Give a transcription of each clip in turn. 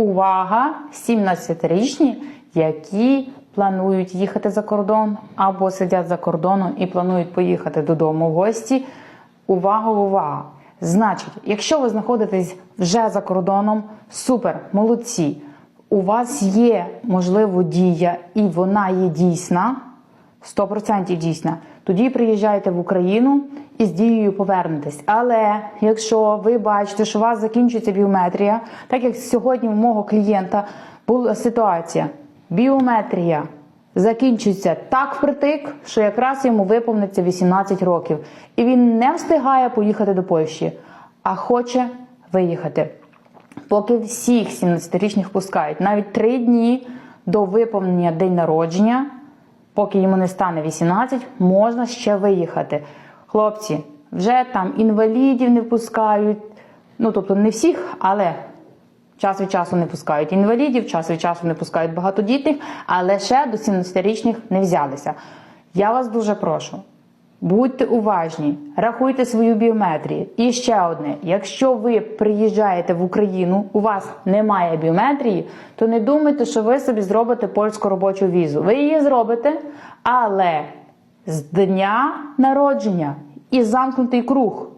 Увага! 17-річні, які планують їхати за кордон або сидять за кордоном і планують поїхати додому в гості. Увага, увага! Значить, якщо ви знаходитесь вже за кордоном, супер, молодці. У вас є можливо дія, і вона є дійсна. 100% дійсна. Тоді приїжджаєте в Україну і з дією повернетесь. Але якщо ви бачите, що у вас закінчується біометрія, так як сьогодні у мого клієнта була ситуація, біометрія закінчується так впритик, що якраз йому виповниться 18 років, і він не встигає поїхати до Польщі, а хоче виїхати. Поки всіх 17-річних пускають, навіть три дні до виповнення день народження поки йому не стане 18, можна ще виїхати. Хлопці, вже там інвалідів не пускають. Ну, тобто не всіх, але час від часу не пускають інвалідів, час від часу не пускають багатодітних, але ще до 17-річних не взялися. Я вас дуже прошу. Будьте уважні, рахуйте свою біометрію. І ще одне: якщо ви приїжджаєте в Україну, у вас немає біометрії, то не думайте, що ви собі зробите польську робочу візу. Ви її зробите, але з дня народження і замкнутий круг.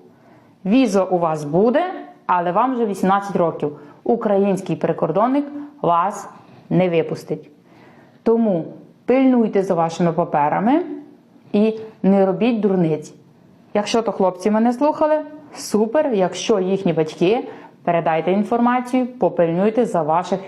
Віза у вас буде, але вам вже 18 років. Український прикордонник вас не випустить. Тому пильнуйте за вашими паперами і не робіть дурниць. Якщо то хлопці мене слухали, супер. Якщо їхні батьки, передайте інформацію, попильнуйте за ваших